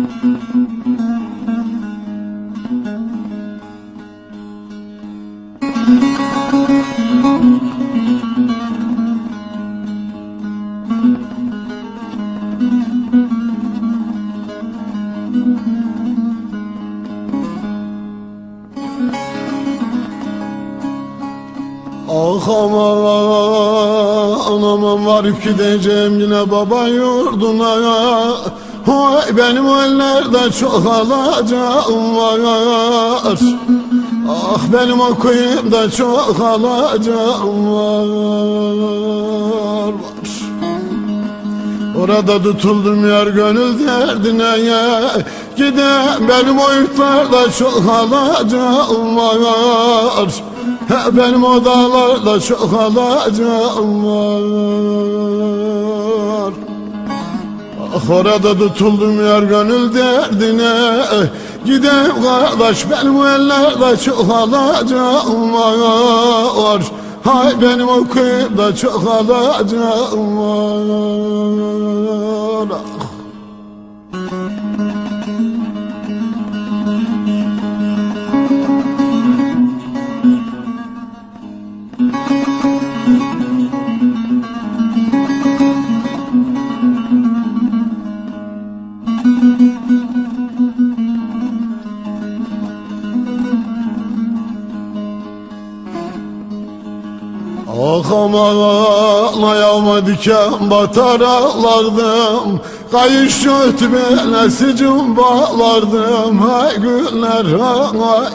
Ah aman aman aman varıp gideceğim yine baba yurduna Vay benim ellerde çok alacağım var. Ah benim okuyup da çok alacağım var, var. Orada tutuldum yer gönül derdine. Ya Gide benim o yurtlarda çok alacağım var. He, Benim o dağlarda çok alacağım var orada tutuldum yer gönül derdine. Gidem kardeş benim o ellerde çok var. Hay benim okuyup da çok var Aman ayağıma diken batar ağlardım. Kayış ötüme sicim bağlardım Hay günler hay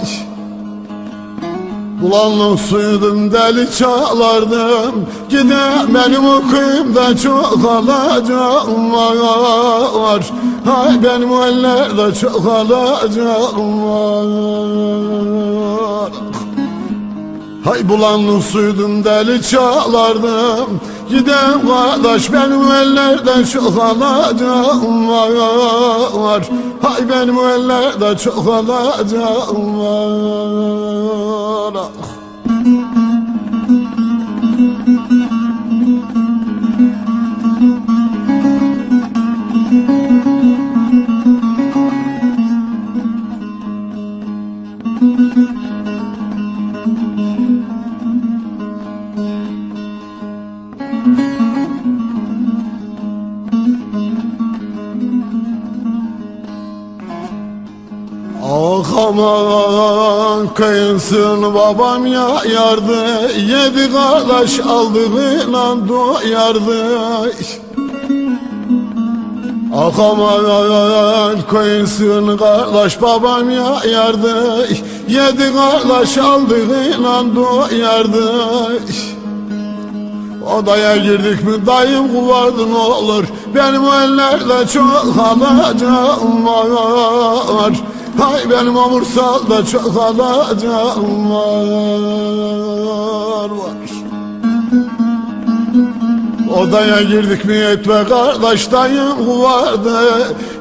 Bulanlık suydum deli çağlardım Gide benim okuyum da çok alacağım var. Hay benim ellerde çok alacağım var Hay bulanlık suydum deli çağlardım. Gidem kardeş benim ellerden çok alacağım var. Hay benim ellerde çok alacağım var aman kıyılsın babam ya yardı. Yedi kardeş aldığıyla doyardı Ah aman kıyılsın kardeş babam ya yardı. Yedi kardeş aldığıyla doyardı Odaya girdik mi dayım kuvardı ne olur. Benim ellerde çok alacağım var Hay benim omursalda çok alacağım var. Odaya girdik mi etme kardeş dayım kuvardı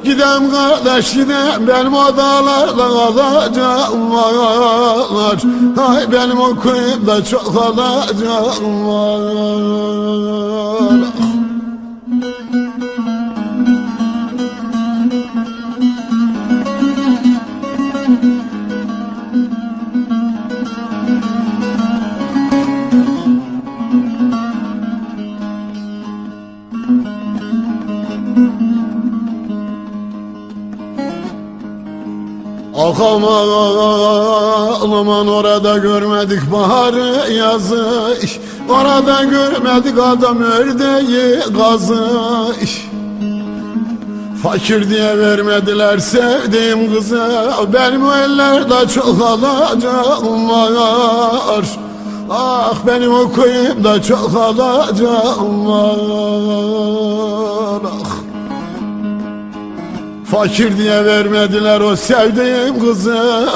Gidem kardeş gidem benim odalarda alacağım var Hay benim okuyup da çok alacağım aman orada görmedik baharı yazı Orada görmedik adam ördeği gazı Fakir diye vermediler sevdiğim kızı. Benim ellerde çok alacağım var. Ah benim okuyup da çok alacağım var. Ah. Fakir diye vermediler o sevdiğim kızı.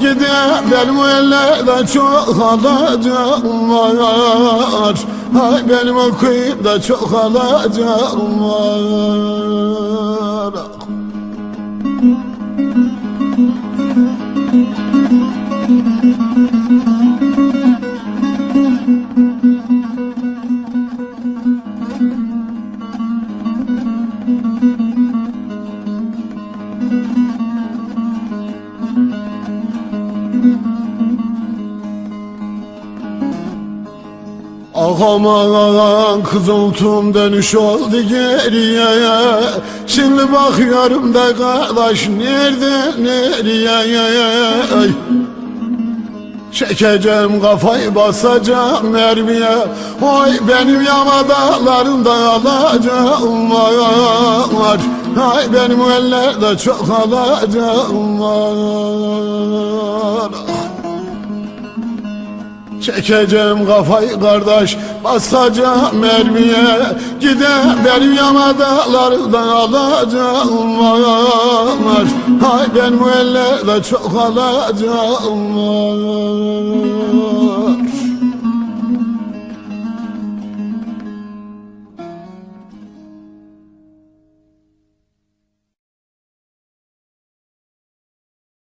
Gidem benim ellerde çok alacağım var Hay benim okuyup da çok alacağım var Ah aman kızıltım dönüş oldu geriye. Şimdi bakıyorum da kardeş nerede nereye? Ay. Çekeceğim kafayı basacağım mermiye. Oy benim yamadalarımda alacağım var Ay benim ellerde çok alacağım var. Çekeceğim kafayı kardeş basacağım mermiye. Gide benim yamadalarımdan alacağım var. Hay ben bu ellerde çok alacağım var